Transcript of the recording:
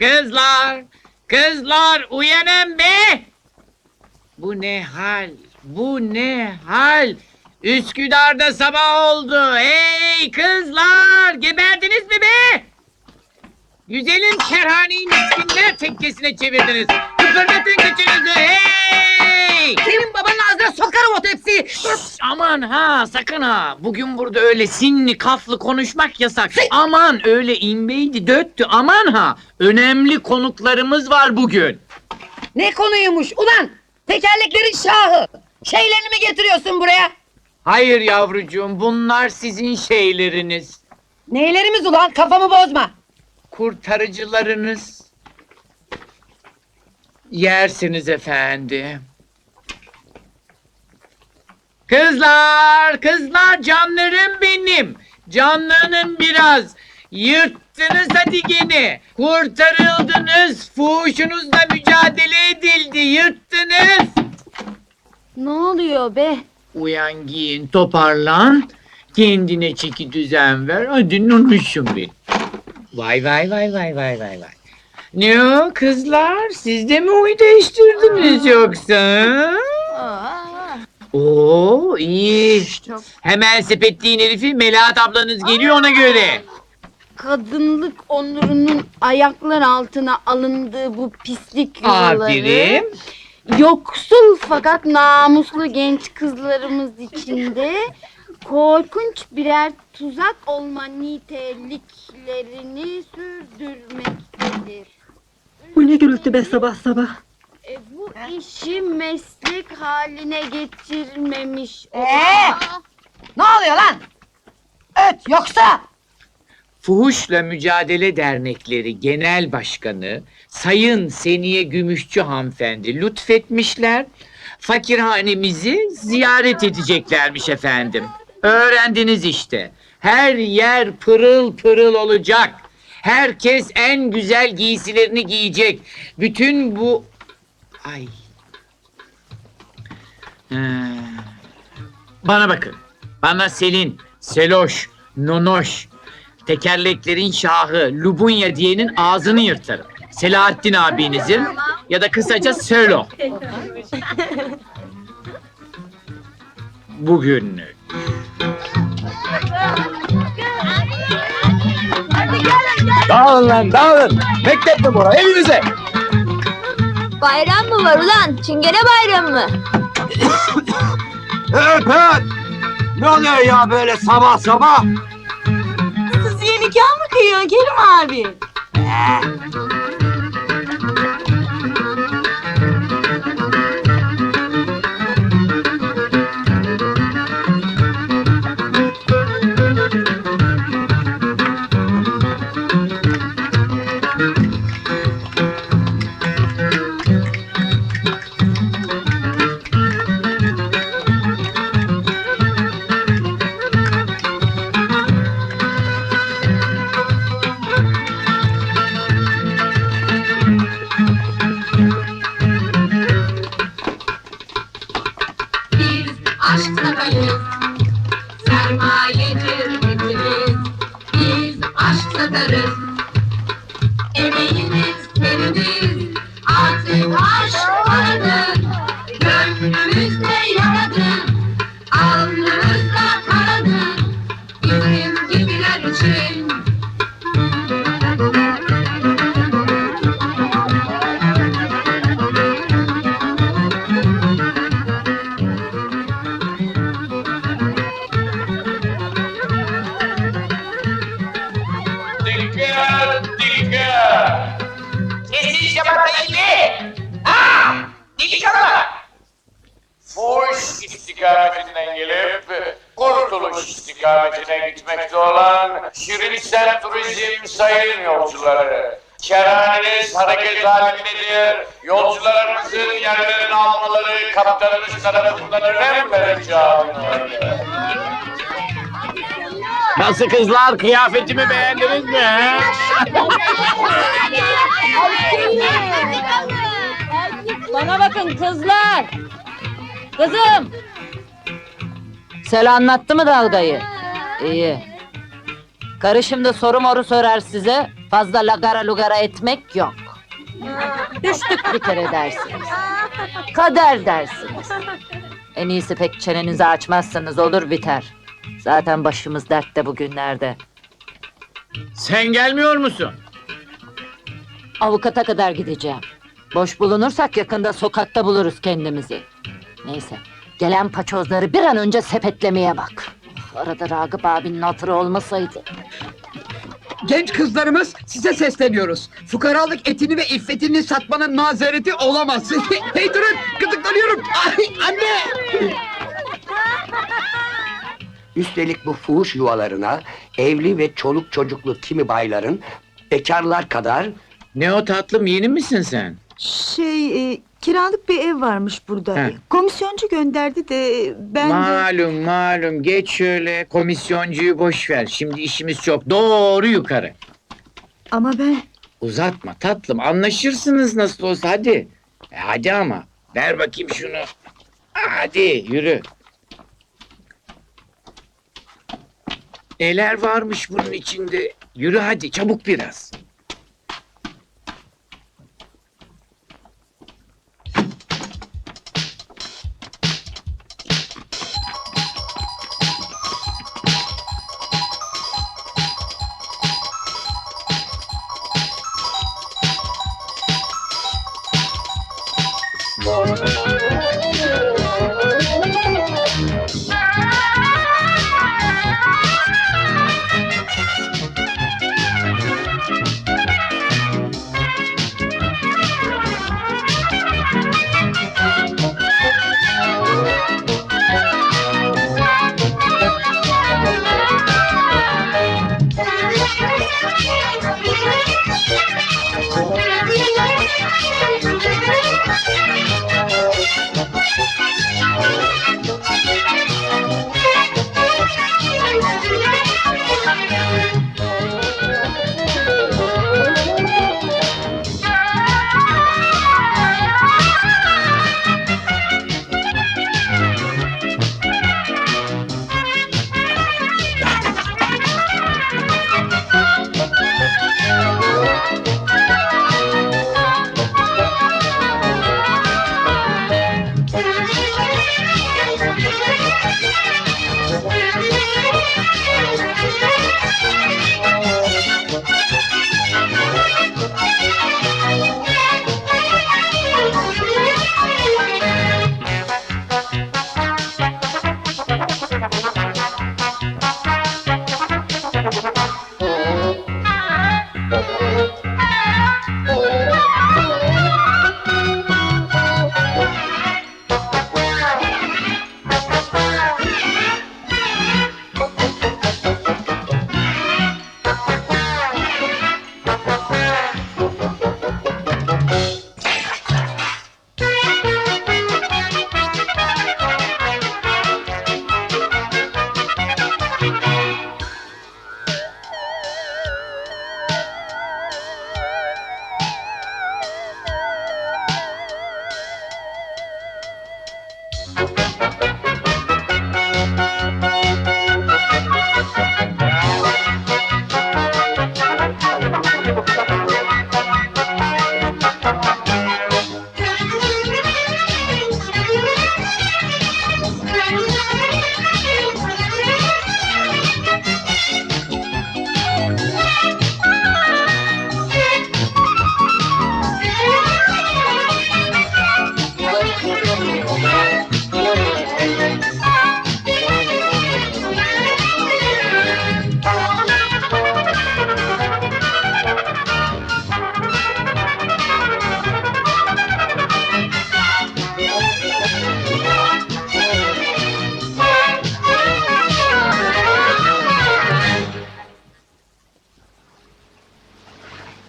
Kızlar, kızlar uyanın be! Bu ne hal, bu ne hal? Üsküdar'da sabah oldu. Hey kızlar, geberdiniz mi be? Güzelim kerhaneyi miskinler tekkesine çevirdiniz. Kıpırdatın kıçınızı, hey! Aman ha sakın ha. Bugün burada öyle sinli kaflı konuşmak yasak. Aman öyle inbeydi döttü aman ha. Önemli konuklarımız var bugün. Ne konuymuş ulan? Tekerleklerin şahı. Şeylerini mi getiriyorsun buraya? Hayır yavrucuğum bunlar sizin şeyleriniz. Neylerimiz ulan kafamı bozma. Kurtarıcılarınız. Yersiniz efendim. Kızlar, kızlar canlarım benim. Canlanın biraz. Yırttınız hadi gene. Kurtarıldınız. Fuhuşunuzla mücadele edildi. Yırttınız. Ne oluyor be? Uyan giyin toparlan. Kendine çeki düzen ver. Hadi nunuşum benim. Vay vay vay vay vay vay vay. Ne o kızlar? Siz de mi uy değiştirdiniz yoksa? Aa, Oo iyi. çok Hemen sepetliğin herifi Melahat ablanız geliyor ona göre. kadınlık onurunun ayaklar altına alındığı bu pislik yolları. Aferin. Yoksul fakat namuslu genç kızlarımız içinde korkunç birer tuzak olma niteliklerini sürdürmektedir. Bu ne gürültü be sabah sabah. E, bu işi meslek haline getirmemiş. Ee? Ne oluyor lan? Öt yoksa. Fuhuşla Mücadele Dernekleri Genel Başkanı Sayın Seniye Gümüşçü hanımefendi lütfetmişler. Fakirhanemizi ziyaret edeceklermiş efendim. Öğrendiniz işte. Her yer pırıl pırıl olacak. Herkes en güzel giysilerini giyecek. Bütün bu... Ay. Ha. Bana bakın. Bana Selin, Seloş, Nonoş, tekerleklerin şahı Lubunya diyenin ağzını yırtarım. Selahattin abinizin ya da kısaca Sölo. Bugünlük. Dağılın lan dağılın. Mektep mi bura? Evinize. Bayram mı var ulan? Çingene bayramı mı? Öp. Ne oluyor ya böyle sabah sabah? Kızıya nikah mı kıyıyor Kerim abi? the. İstikametinden gelip kurtuluş istikametine gitmekte olan Şirinsen Turizm sayın yolcuları. Kerhaneniz hareket halindedir. Yolcularımızın yerlerini almaları kaptanımız tarafından önem vereceğim. Nasıl kızlar kıyafetimi beğendiniz mi? he? Bana bakın kızlar. Kızım. Sel anlattı mı dalgayı? İyi. Karı şimdi soru moru sorar size. Fazla lagara lugara etmek yok. Düştük bir kere dersiniz. Kader dersiniz. En iyisi pek çenenizi açmazsanız olur biter. Zaten başımız dertte bugünlerde. Sen gelmiyor musun? Avukata kadar gideceğim. Boş bulunursak yakında sokakta buluruz kendimizi. Neyse, gelen paçozları bir an önce sepetlemeye bak. Arada Ragıp abinin hatırı olmasaydı. Genç kızlarımız size sesleniyoruz. Fukaralık etini ve iffetini satmanın mazereti olamaz. hey durun gıdıklanıyorum. Ay anne. Üstelik bu fuhuş yuvalarına evli ve çoluk çocuklu kimi bayların bekarlar kadar Ne o tatlım yeni misin sen? Şey, e, kiralık bir ev varmış burada. He. Komisyoncu gönderdi de e, ben de... Malum malum geç şöyle komisyoncuyu boş ver. Şimdi işimiz çok doğru yukarı. Ama ben... Uzatma tatlım anlaşırsınız nasıl olsa hadi. E, hadi ama ver bakayım şunu. Hadi yürü. Neler varmış bunun içinde? Yürü hadi çabuk biraz.